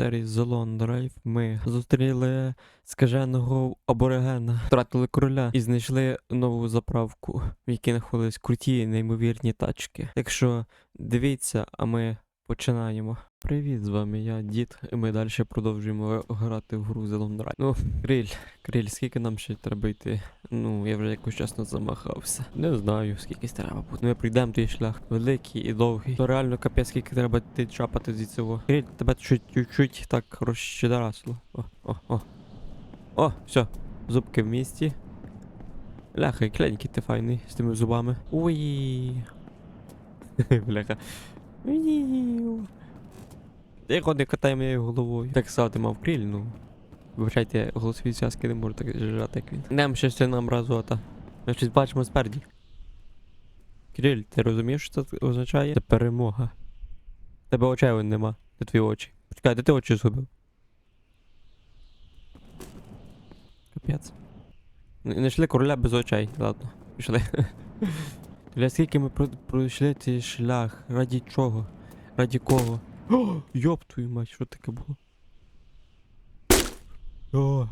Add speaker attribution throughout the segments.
Speaker 1: Серії Зелон Драйв ми зустріли скаженого аборигена, втратили короля і знайшли нову заправку, в якій знаходились круті неймовірні тачки. Так що дивіться, а ми починаємо. Привіт, з вами я, дід, і ми далі продовжуємо грати в гру Зелон Драйв. Ну, Криль, Криль, скільки нам ще треба йти? Ну, я вже якось чесно замахався. Не знаю, скільки треба буде. Ми прийдемо той шлях великий і довгий. То реально капець, скільки треба йти чапати зі цього. Криль, тебе чуть чуть так розщедарасло. О, о, о. О, все, зубки в місті. Бляха, і кленький ти файний з тими зубами. Уї. Бляха. Тихо, не катай моєю головою. Так сказати мав криль, ну. Вибачайте, голосові зв'язки не можу так жати, як він. Нем ще все нам разота. Ми щось бачимо спереді. Криль, ти розумієш, що це означає? Це перемога. Тебе очей вон нема. Де твої очі? Почекай, де ти очі згубив? Капець. Не йшли короля без очей. Ладно, пішли. Для скільки ми про- пройшли цей шлях? Раді чого? Раді кого? Йоп твою мать, що таке було? О.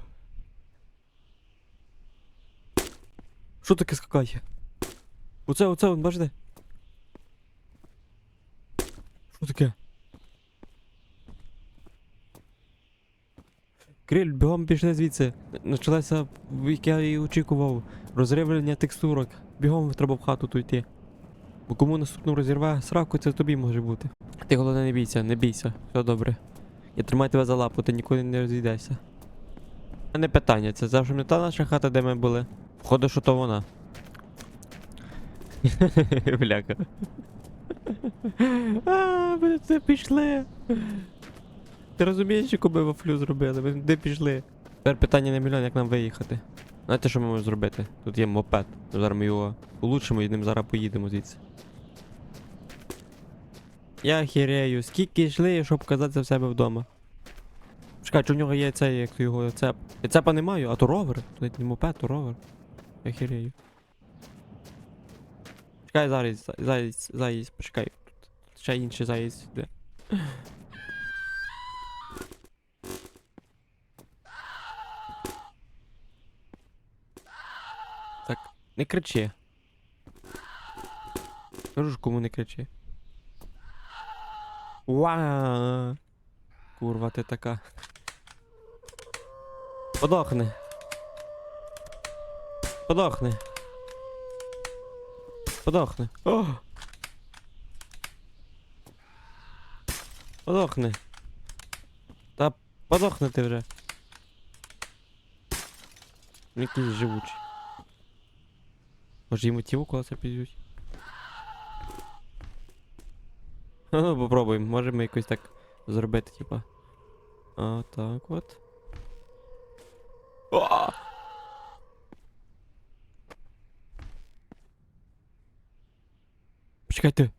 Speaker 1: Що таке скакає? Оце, оце, он, бачите? Що таке? Криль, бігом пішли звідси. Почалася, як я і очікував, розривлення текстурок. Бігом треба в хату тут йти. Бо кому наступну розірве сраку, це тобі може бути. Ти головне не бійся, не бійся, все добре. Я тримаю тебе за лапу, ти нікуди не розійдешся. А не питання, це завжди не та наша хата, де ми були. Входу, що то вона. Бляка. А, ми це пішли. Ти розумієш, яку ми вафлю зробили? Ми де пішли? Тепер питання на мільйон, як нам виїхати. Знаєте, що ми можемо зробити? Тут є мопед. Зараз ми його улучшимо і ним зараз поїдемо звідси. Я хірею, скільки йшли, щоб казатися в себе вдома. Чекай, чи в нього є цей, як його цеп. Я цепа не маю, а то ровер. Навіть не мопед, то ровер. Я хірею. Чекай, зараз, зараз, зараз, почекай. Тут ще інший заїзд йде. Так, не кричи. Кажу кому не кричи. Уа! Курва, ти така. Подохни. Подохни. Подохни. О! Подохни. Та подохни ти вже. Якийсь живучий. Може йому тіло колеса підуть? Ну, попробуємо. Можемо якось так зробити, типа. А, так от. О! Почекайте.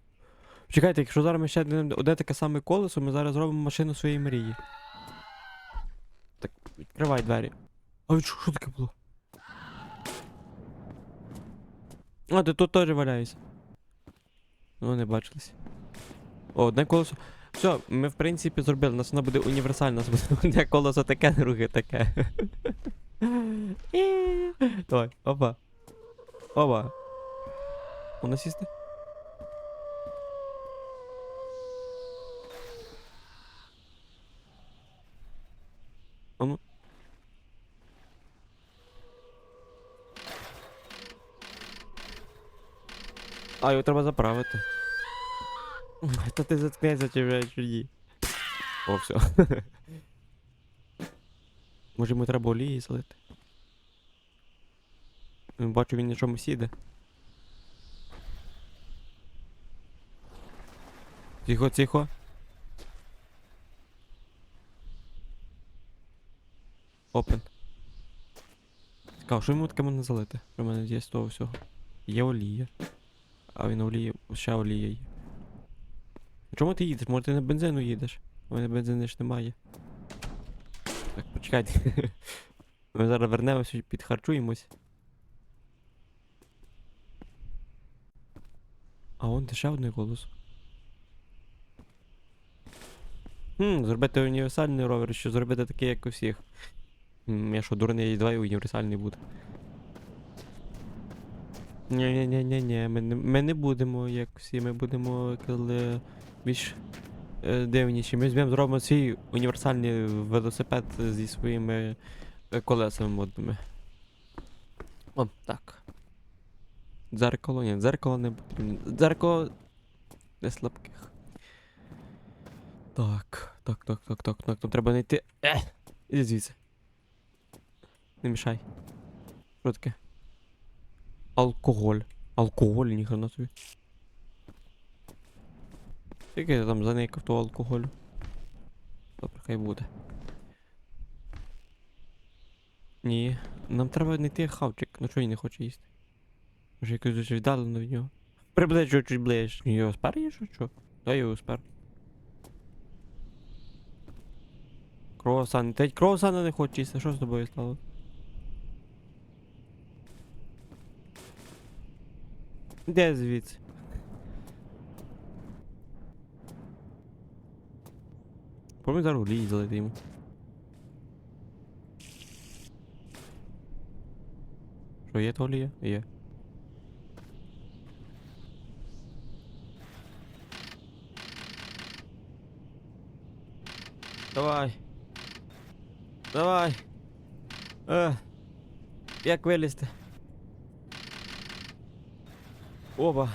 Speaker 1: Почекайте, якщо зараз ми ще одне, таке саме колесо, ми зараз зробимо машину своєї мрії. Так, відкривай двері. А що таке було? А, ти тут теж валяюся. Ну, не бачились. О, одне колесо. Все, ми в принципі зробили. Нас воно буде універсальне. Одне колесо таке, друге таке. Давай, опа. Опа. Можна сісти? А, його треба заправити. Та ти заткнешся чи вже чуді. О, все. Може йому треба олії залити? Ну, Бачу, він на чомусь їде. Тихо, тихо. Опен. Цікаво, що йому таке можна залити? Що мене є з того всього. Є олія. А він оліє, ще олія є. А Чому ти їдеш? Може ти на бензину їдеш? У мене бензину ж немає. Так, почекайте. Ми зараз вернемося підхарчуємось. А он де ще один голос. Хм, зробити універсальний ровер, що зробити такий, як у всіх. Я що, дурний, давай універсальний буде. Ні-ні-ні-ні-ні, ми не, ми не будемо, як всі, ми будемо коли більш е, дивніші. Ми візьмемо, зробимо свій універсальний велосипед зі своїми е, колесами модними. О, так. Дзеркало, ні, дзеркало не потрібно. Дзеркало для слабких. Так, так, так, так, так, так. Тут треба знайти. Е! Іди звідси. Не мішай. Що таке? Алкоголь. Алкоголь, ніхрена собі. Скільки я там заникав того алкоголю? Добре, хай буде. Ні. Нам треба знайти хавчик. Ну чого він не хоче їсти? Може якось дуже віддалено від нього. Приблизь чуть-чуть ближче. Його спер є, що що? Дай його спер. Круасан. Ти круасана не хоче їсти, що з тобою стало? Де звідси? Помню зараз олії залити йому. Що є то олія? Є. Давай. Давай. Е. Як вилізти? Оба.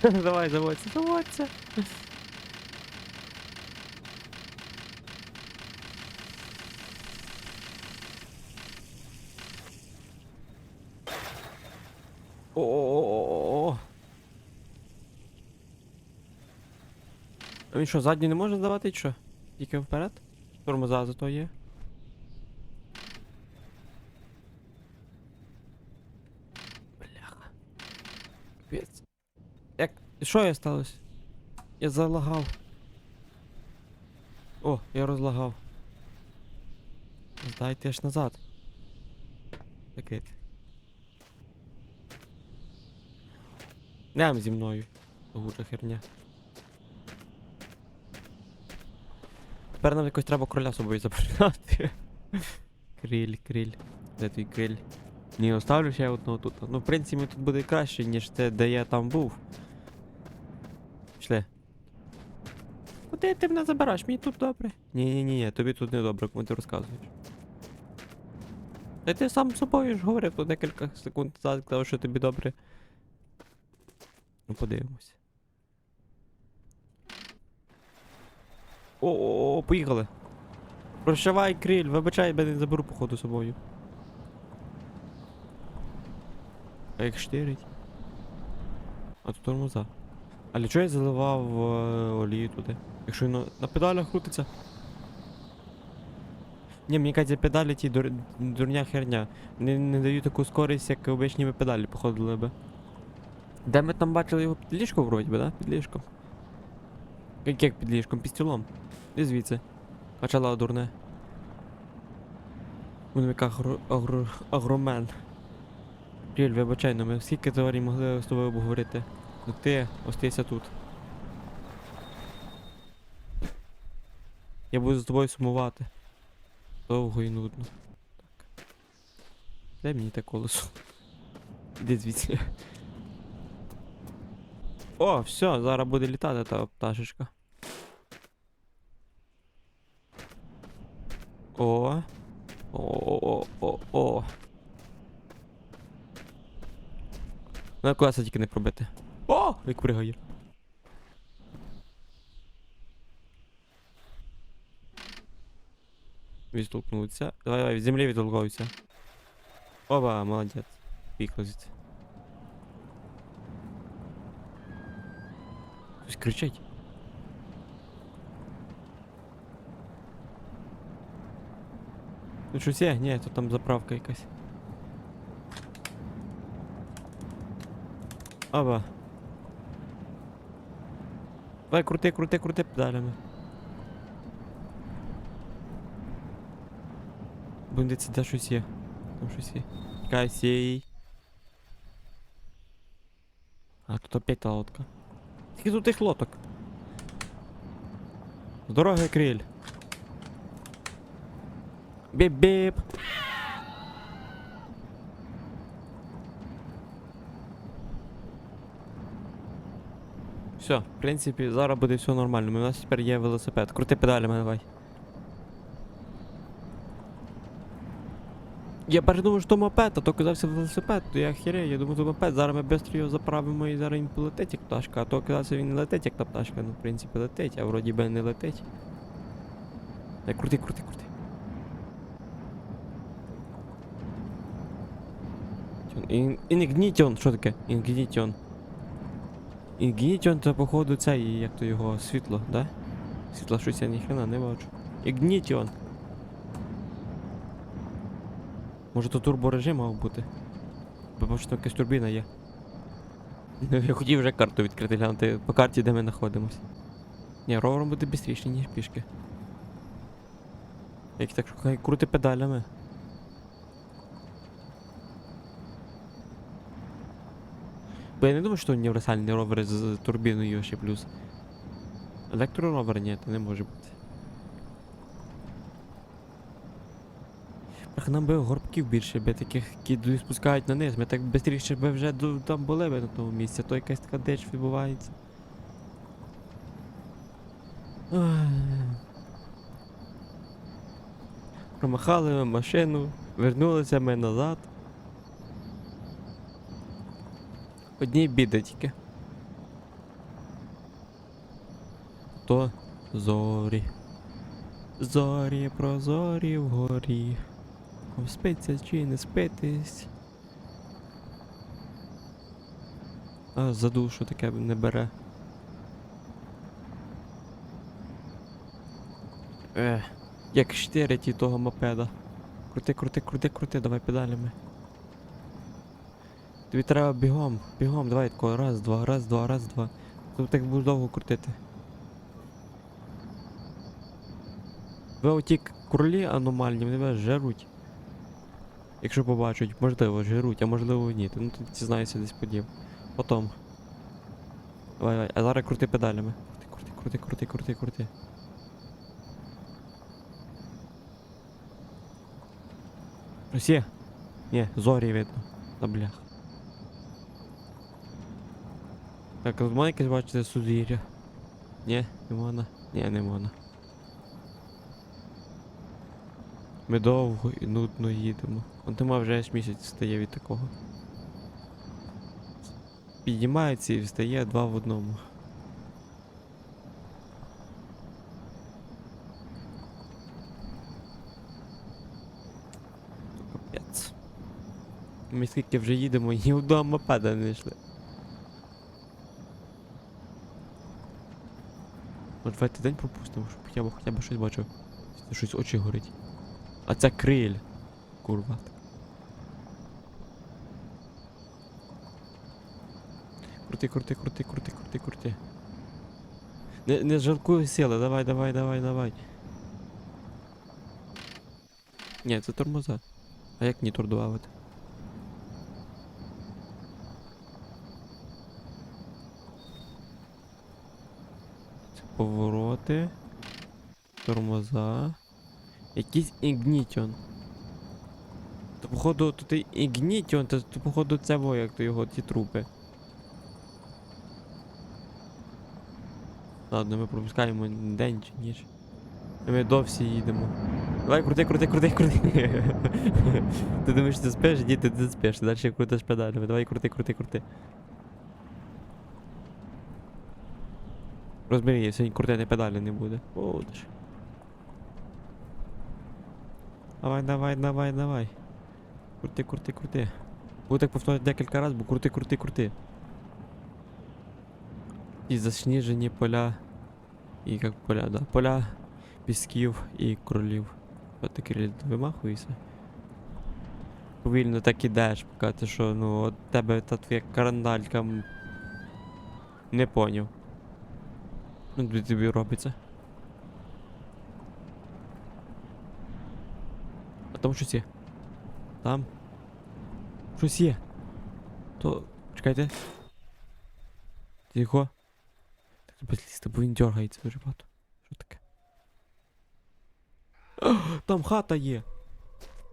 Speaker 1: Давай, заводься, заводься. Він що, задній не може здавати, чи що? Тільки вперед? Тормоза зато є. Бляха. Капець. Як. Що я сталося? Я залагав. О, я розлагав. Здайте аж назад. Закрити. Ням зі мною. Гуча херня. Тепер нам якось треба кроля з собою запрягати. криль, криль. Де твій криль? Ні, оставлю ще одного тут. Ну, в принципі, тут буде краще, ніж те, де я там був. Пішли. Куди ти мене забираєш? Мені тут добре. Ні, ні, ні, ні, тобі тут не добре, кому ти розказуєш. Та ти сам з собою ж говорив тут декілька секунд назад, казав, що тобі добре. Ну, подивимось. О-о-о, поїхали. Прощавай, криль, вибачай, мене не заберу походу з собою. А як штирить? А тут тормоза. А для чого я заливав е, олію туди? Якщо він на, педалях крутиться. Ні, мені кажуть, педалі ті дур, дурня херня. Не, не дають таку скорість, як обичні би педалі походили би. Де ми там бачили його під ліжком вроді би, да? Під ліжком. Як, як під ліжком? Під стілом. І звідси. Качала дурне. Будемо як агро, агро, агромен. Ріль, вибачай, ну ми скільки теорій могли з тобою обговорити. Ну ти остайся тут. Я буду з тобою сумувати. Довго і нудно. Так. Дай мені те колесо. Іди звідси. О, все, зараз буде літати та пташечка. О. О-о-о-о-о. Ну, колеса тільки не пробити. О! Як пригає. Відтолкнуться. Давай, давай, від землі відтолкнуться. Оба, молодець. Пікло звідси. Хтось кричить. Ну щось є? Ні, то там заправка якась. Оба. Давай крути, крути, крути педалями. Будемо де щось є. Там щось є. Касій. А, тут опять та лодка. Скільки тут тих лоток. З криль. Біп-біп. Все, в принципі, зараз буде все нормально. У нас тепер є велосипед. Крути педалями давай. Я передумав, що то мопед, а то казався велосипед, то я хірею, я думаю, то мопед, зараз ми швидко його заправимо і зараз він полетить як пташка, а то казався він не летить як та пташка, ну в принципі летить, а вроді би не летить. Так, крути, крути, крути. Ін- Інгнітіон, що таке? Інгнітіон. Інгнітіон це походу цей, як то його, світло, да? Світла щось я ніхрена не бачу. Ігнітіон. Може то турборежим мав бути? Бо бачу, там якась турбіна є. Я хотів вже карту відкрити, глянути по карті, де ми знаходимось. Ні, ровером буде швидше, ніж пішки. Як так хай крути педалями. Бо я не думаю, що універсальний ровер з турбіною ще плюс. Електроровер ні, це не може бути. Ах, нам би горбків більше, би таких, які спускають на низ. Ми так швидше би вже там були би на тому місці, то якась така деч відбувається. Промахали ми машину, вернулися ми назад. Одні біди тільки. То зорі. Зорі прозорі вгорі. Спиться чи не спитись. А за душу таке не бере. Ех, як штирить і того мопеда. Крути, крути, крути, крути, давай педалями. Тобі треба бігом, бігом, давай тако, раз, два, раз, два, раз, два. Тут так будеш довго крутити. Ви оті кролі аномальні, вони вас жеруть. Якщо побачать, можливо, жеруть, а можливо ні. то, Ну тут дізнаюся десь подів. Потом. Давай, давай, а зараз крути педалями. Крути, крути, крути, крути, крути. Росія? Ні, зорі видно. На блях. Так, а можна якесь бачите сузір'я? Ні, не можна. Ні, не можна. Ми довго і нудно їдемо. Он нема вже аж місяць стає від такого. Піднімається і встає два в одному. Ми скільки вже їдемо, ні одного мопеда не йшли. Може давайте день пропустимо, щоб хоча б, хоча б щось бачив. Щось очі горить. А це криль. Курва. Крути, крути, крути, крути, крути, крути. Не, не жалкуй сили, давай, давай, давай, давай. Ні, це тормоза. А як нітор добавити? Це повороти. Тормоза. Якийсь ігнітіон. То походу тут ігнітіон, то, то походу це во, як то його ті трупи. Ладно, ми пропускаємо день чи ніч. Ми до всі їдемо. Давай крути, крути, крути, крути. ти думаєш, ти спиш? Ні, ти не спиш, ти далі крутиш педалями. Давай крути, крути, крути. Розбери, сьогодні крутити педалі не буде. Будеш. Давай, давай, давай, давай. Крути, крути, крути. Буду так повторювати декілька разів, бо крути, крути, крути. І засніжені поля. І як поля, да. Поля пісків і кролів. От таки вимахуєшся. Повільно так ідеш, поки ти що, ну, от тебе та твоя карандалька. Не поняв. Ну, тобі- тобі робиться. А там щось є. Там. Щось є. То. Чекайте. Тихо. Треба злізти, бо він дергається дуже багато. Що таке? Там хата є.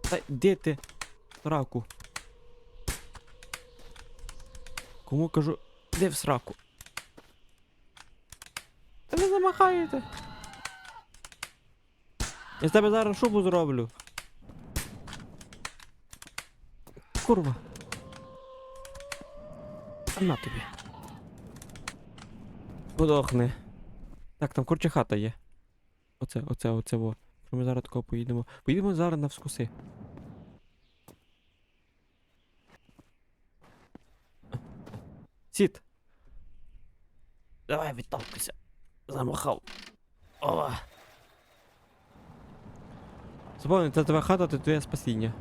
Speaker 1: Та де ти? Сраку. Кому кажу, де в сраку? Та ви замахаєте. Я з тебе зараз шубу зроблю. Курва. А на тобі. Подохни. Так, там курча хата є. Оце, оце, оце во. Що ми зараз такого поїдемо. Поїдемо зараз на вскуси. Сіт. Давай відталкуйся. Замахав. Ова. Запомни, це твоя хата, це твоє спасіння.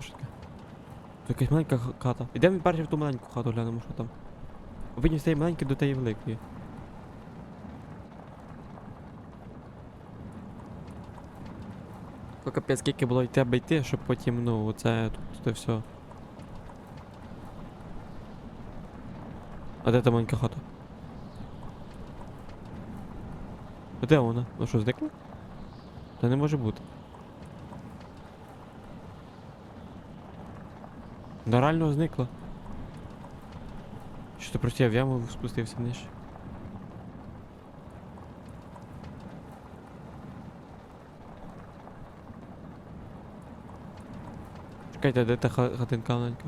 Speaker 1: Що таке? Це якась маленька хата. Ідемо перше в ту маленьку хату глянемо, що там. Повинні з тієї маленької до тієї великої. То капець, скільки було йти аби йти, щоб потім, ну, оце тут це все. А де та маленька хата? А де вона? Ну що, зникла? Та не може бути. Да реально зникла. Що ти просто я в яму спустився нижче. Чекайте, де та хатинка маленька?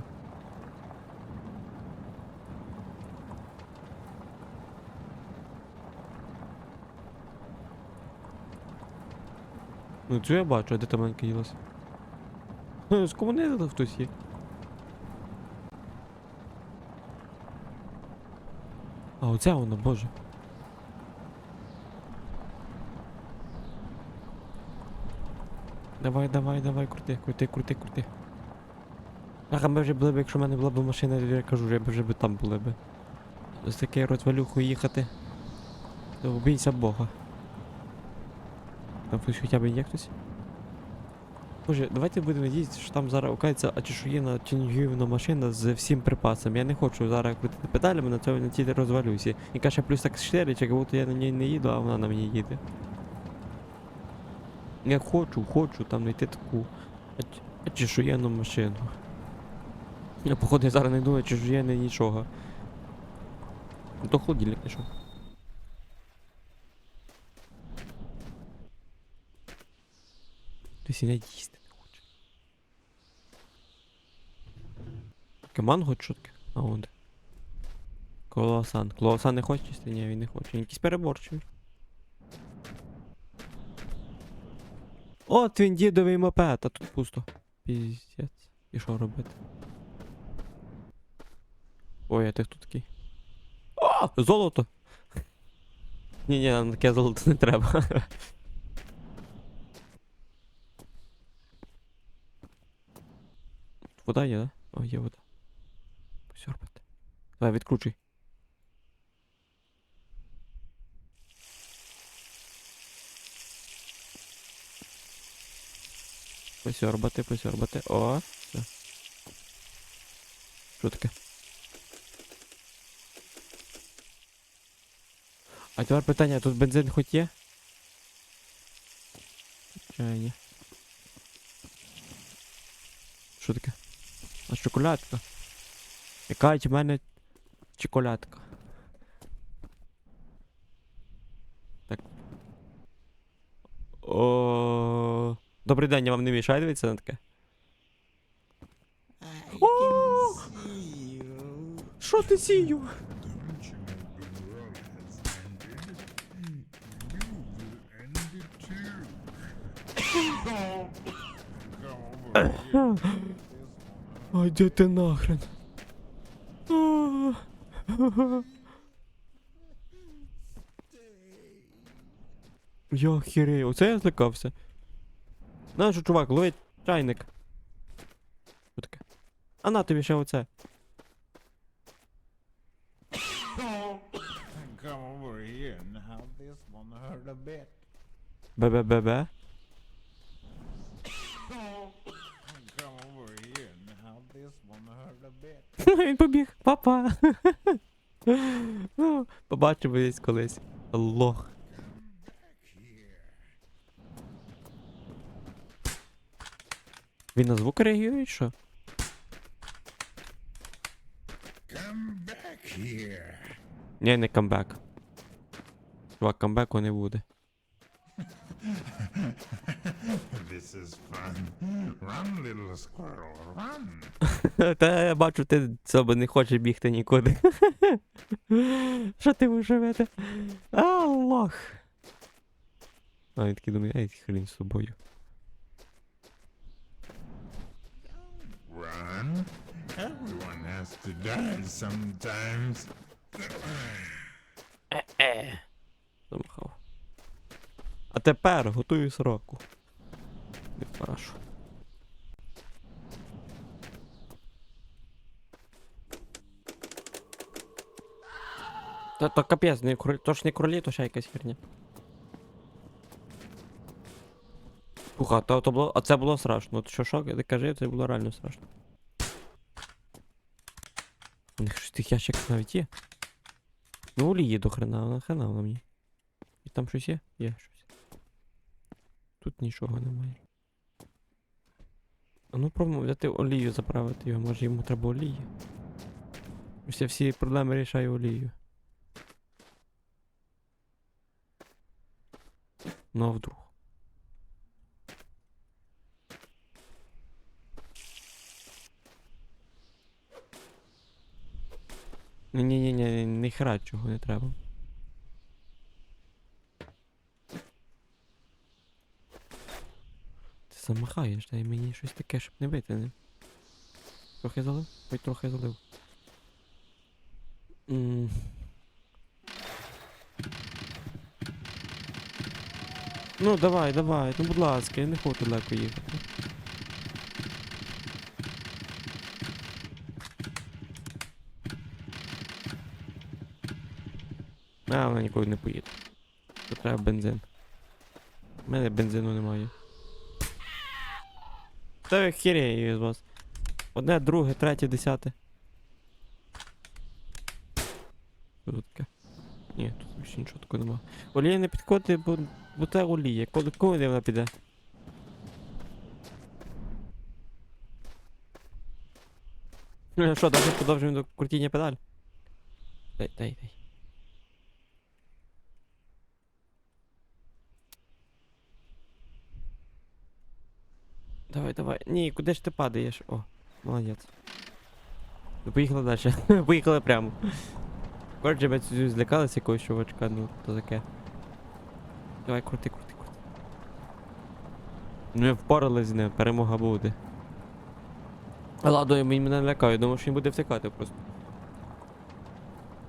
Speaker 1: Ну цю я бачу, а де та маленька ділася? Ха, Скомунизили хтось є. А оця вона, боже. Давай, давай, давай, крути, крути, крути, крути. Ах, а ми вже були б, якщо в мене була б машина, я кажу, я б вже би там були б. З такою розвалюхою їхати. То бійся Бога. Там хтось хоча б є хтось? Боже, давайте будемо надіятися, що там зараз окається очешуєна тюнінгівна машина з всім припасом. Я не хочу зараз крутити педалями, на цьому на цій розвалюся. І каже плюс так 4, чи як будто я на ній не їду, а вона на мені їде. Я хочу, хочу там знайти таку очешуєну машину. Я походу я зараз не знайду очешуєне нічого. Ну, То холодильник знайшов. Ти сіня їсти не хоче. Таке манго таке? А он. Колосан. Колосан не хоче їсти? Ні, він не хоче. Він якийсь переборчивий. От він дідовий мопед, а тут пусто. Піздець. І що робити? Ой, а ти хто такий? О! Золото! Ні, ні, нам таке золото не треба. Вода є, да? О, є вода. Посьорбати. Давай, відкручуй. Посьорбати, посьорбати. О, все. Що таке? А тепер питання, тут бензин хоч є? Чи ні? Що таке? А шоколадка? Яка в мене чоколадка? Так. О. Добрий день, я вам не мішаю дивитися на таке? Що ти сію? Ай, де ти нахрен? Я хірею, оце я злякався. Знаєш, чувак, ловить чайник. Що таке? А на тобі ще оце.
Speaker 2: Come
Speaker 1: Він побіг, папа. Ну, побачимо десь колись. Лох. Він на звук реагує, що? Ні, не камбек. Чувак, камбеку не буде.
Speaker 2: This is fun. Run, little squirrel, run.
Speaker 1: Та я бачу, ти себе не хочеш бігти нікуди. Що ти будеш робити? А, він такий думає, ей, хрін з собою.
Speaker 2: Run. Everyone has to die sometimes.
Speaker 1: Замахав. А тепер готую сроку. Не парашу. Та то капець, не кролі, то ж не кролі, то ще якась херня. Слуха, то, то було, а це було страшно. От що що, ти кажи, це було реально страшно. У них щось тих ящиків навіть є. Ну, олії до хрена, вона хрена вона мені. І там щось є? Є щось. Тут нічого немає. Ну пробуємо взяти олію, заправити його, може йому треба олії. Я всі проблеми рішаю олією. Ну а вдруг. Ні-ні-ні, не хера чого не треба. Замахаєш, дай мені щось таке, щоб не бити, не? Трохи залив? Ой, трохи залив. М. Ну, давай, давай, ну будь ласка, я не хочу далеко їхати. А, вона нікуди не поїде. Тут треба бензин. У мене бензину немає. Та ви хірєю з вас. Одне, друге, третє, десяте. Що тут таке? Ні, тут більше нічого такого немає. Олія не підходить, бо, бо це олія. Коли коли вона піде? Ну що, далі продовжуємо до крутіння педаль? Дай, дай, дай. Давай, давай. Ні, куди ж ти падаєш? О, молодець. Ну, поїхали далі. поїхали прямо. Коротше, ми тут злякалися якогось чувачка, ну, то таке. Давай, крути, крути, крути. Ми впорались з ним, перемога буде. Ладно, він мене лякає, думав, що він буде втікати просто.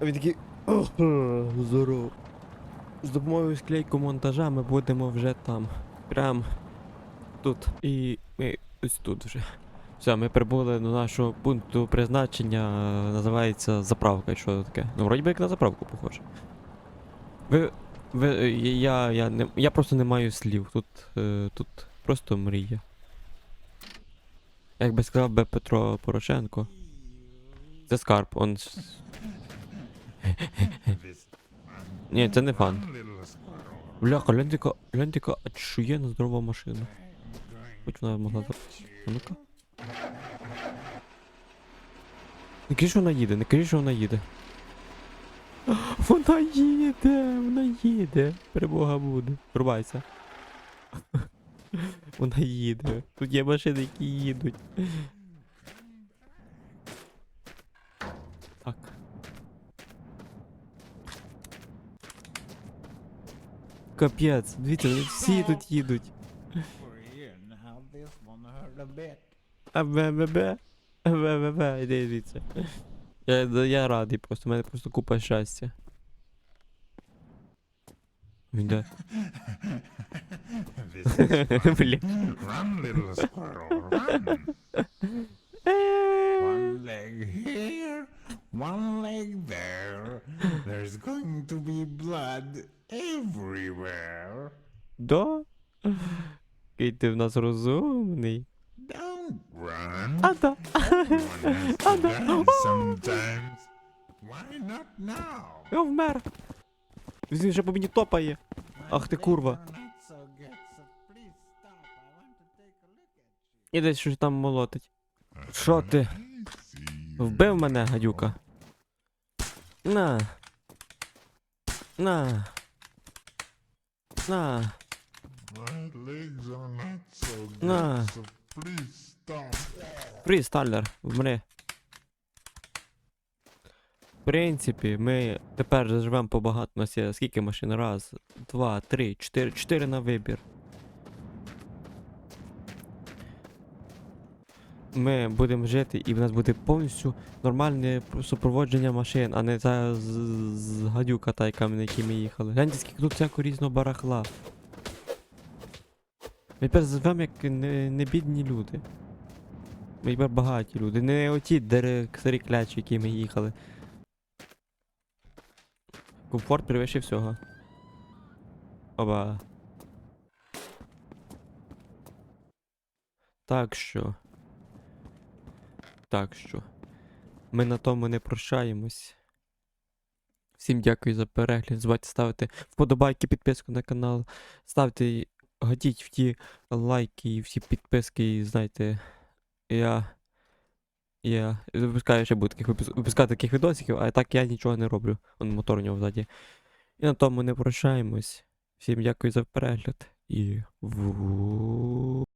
Speaker 1: А він такий. Здоров. З допомогою склейку монтажа ми будемо вже там. Прям тут. І ми ось тут вже. Все, ми прибули до нашого пункту призначення, називається заправка. Що це таке? Ну, вроді би як на заправку похоже. Ви. Ви. Я. Я, не, я просто не маю слів. Тут. Е, тут просто мрія. Як би сказав би Петро Порошенко. Це скарб, он. Ні, це не фан. Бляха, гляньте яка, гляньте яка чуєна здорова машина. Хоч вона могла за. А ну-ка. Не кажи, що вона їде, не кажи, що вона їде. Вона їде, вона їде. Перемога буде. Врубайся. Вона їде. Тут є машини, які їдуть. Так. Капець, дивіться, вони всі тут їдуть.
Speaker 3: One heard a bit.
Speaker 1: Бе-бе-бе. Бе-бе-бе, іди звідси. Я, я радий просто, у мене просто купа щастя. Він де?
Speaker 2: Run, little squirrel, run. One leg here, one leg there. There's going to be blood everywhere.
Speaker 1: Да? Який ти в нас розумний. А да.
Speaker 2: Not now?
Speaker 1: Я вмер. Він вже по мені топає. Ах ти курва. І десь щось там молотить. Що ти? Вбив мене, гадюка. На. На. На. На. Фрістайлер, вмри. В принципі, ми тепер. У нас є скільки машин? Раз, два, три, чотири. Чотири на вибір. Ми будемо жити і в нас буде повністю нормальне супроводження машин, а не та з, з гадюка та, яка на якій ми їхали. Гляньте, скільки тут всякого різного барахла. Ми тепер живемо як не, не бідні люди. Тепер багаті люди. Не оті дере старі клячі, які ми їхали. Комфорт превише всього. Оба. Так що. Так що. Ми на тому не прощаємось. Всім дякую за перегляд. Не ставити вподобайки, підписку на канал. Ставте, гадіть в ті лайки і всі підписки, і знаєте. Я. Я випускаю ще буду таких випуск- випускати таких відосиків, а так я нічого не роблю. Он мотор у нього взаді. І на тому не прощаємось. Всім дякую за перегляд і.